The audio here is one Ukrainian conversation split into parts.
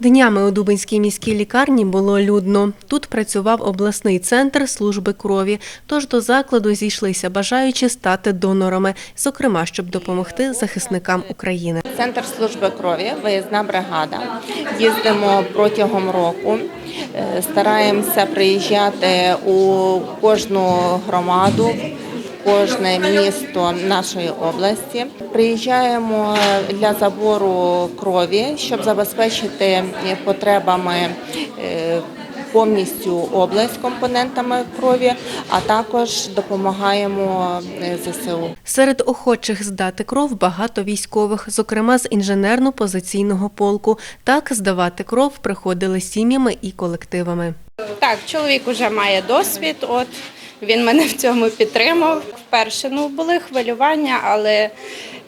Днями у Дубинській міській лікарні було людно. Тут працював обласний центр служби крові. Тож до закладу зійшлися бажаючі стати донорами, зокрема, щоб допомогти захисникам України. Центр служби крові, виїзна бригада. Їздимо протягом року. Е, Стараємося приїжджати у кожну громаду, кожне місто нашої області. Приїжджаємо для забору крові, щоб забезпечити потребами е, повністю область компонентами крові, а також допомагаємо е, ЗСУ. Серед охочих здати кров багато військових, зокрема з інженерно-позиційного полку. Так здавати кров приходили сім'ями і колективами. Так, чоловік вже має досвід. От він мене в цьому підтримав. Вперше ну були хвилювання, але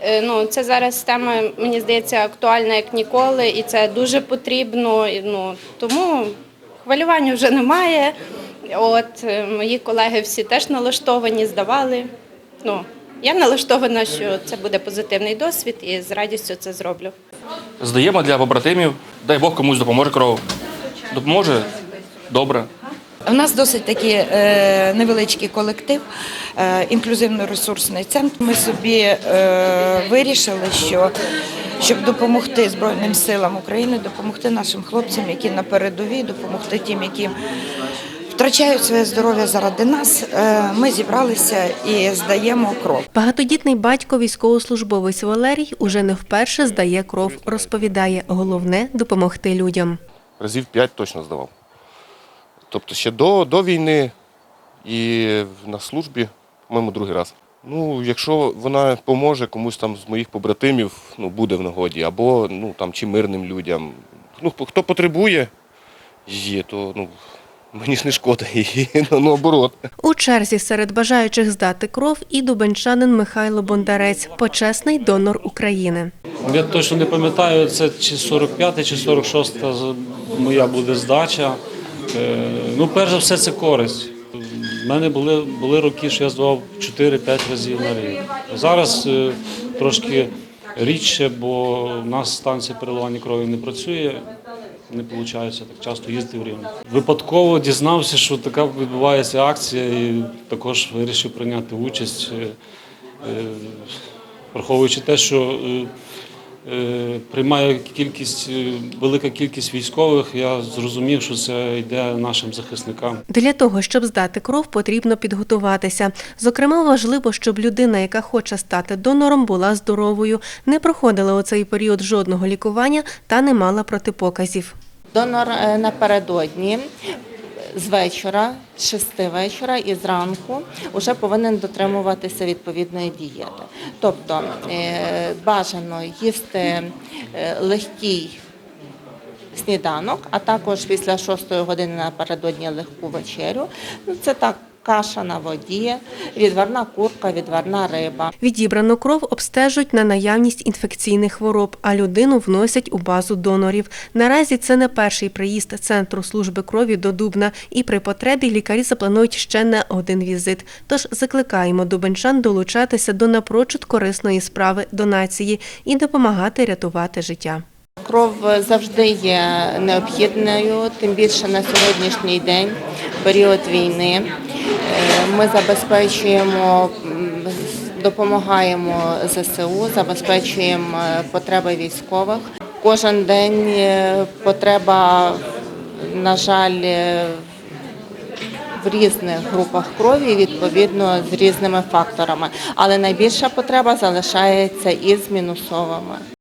е, ну це зараз тема, мені здається, актуальна як ніколи, і це дуже потрібно. Ну тому хвилювання вже немає. От е, мої колеги всі теж налаштовані, здавали. Ну я налаштована, що це буде позитивний досвід, і з радістю це зроблю. Здаємо для побратимів. Дай Бог комусь допоможе кров. Допоможе добре. У нас досить такий е, невеличкий колектив, е, інклюзивно-ресурсний центр. Ми собі е, вирішили, що щоб допомогти Збройним силам України, допомогти нашим хлопцям, які на передовій, допомогти тим, які втрачають своє здоров'я заради нас. е, ми зібралися і здаємо кров. Багатодітний батько, військовослужбовець Валерій, уже не вперше здає кров. Розповідає, головне допомогти людям. разів 5 точно здавав. Тобто ще до, до війни і на службі, по-моєму, другий раз. Ну, якщо вона поможе комусь там з моїх побратимів, ну, буде в нагоді, або ну, там, чи мирним людям. Ну, хто потребує її, то ну, мені ж не шкода її, ну, наоборот. У черзі серед бажаючих здати кров і дубенчанин Михайло Бондарець, почесний донор України. Я точно не пам'ятаю, це чи 45 чи 46 з- моя буде здача. Е, Ну, перш за все, це користь. У мене були, були роки, що я здавав 4-5 разів на рік. Зараз е, трошки рідше, бо в нас станція переливання крові не працює. Не виходить так часто їздити в Рівне. Випадково дізнався, що така відбувається акція, і також вирішив прийняти участь. Е, враховуючи те, що приймає кількість, е, велика кількість військових, я зрозумів, що це йде нашим захисникам. Для того, щоб здати кров, потрібно підготуватися. Зокрема, важливо, щоб людина, яка хоче стати донором, була здоровою, не проходила у цей період жодного лікування та не мала протипоказів. Донор е, напередодні з вечора, з 6 вечора і зранку вже повинен дотримуватися відповідної дієти. Тобто е, бажано їсти е, легкий сніданок, а також після 6 години напередодні легку вечерю. Ну, Це так. Каша на воді, відварна курка, відварна риба. Відібрану кров обстежують на наявність інфекційних хвороб, а людину вносять у базу донорів. Наразі це не перший приїзд центру служби крові до Дубна, і при потребі лікарі запланують ще не один візит. Тож закликаємо дубенчан долучатися до напрочуд корисної справи донації і допомагати рятувати життя. Кров завжди є необхідною, тим більше на сьогоднішній день, період війни. Е, Ми забезпечуємо, допомагаємо ЗСУ, забезпечуємо е, потреби військових. Кожен день е, потреба, на жаль, в різних групах крові, відповідно з різними факторами. Але найбільша потреба залишається із мінусовими.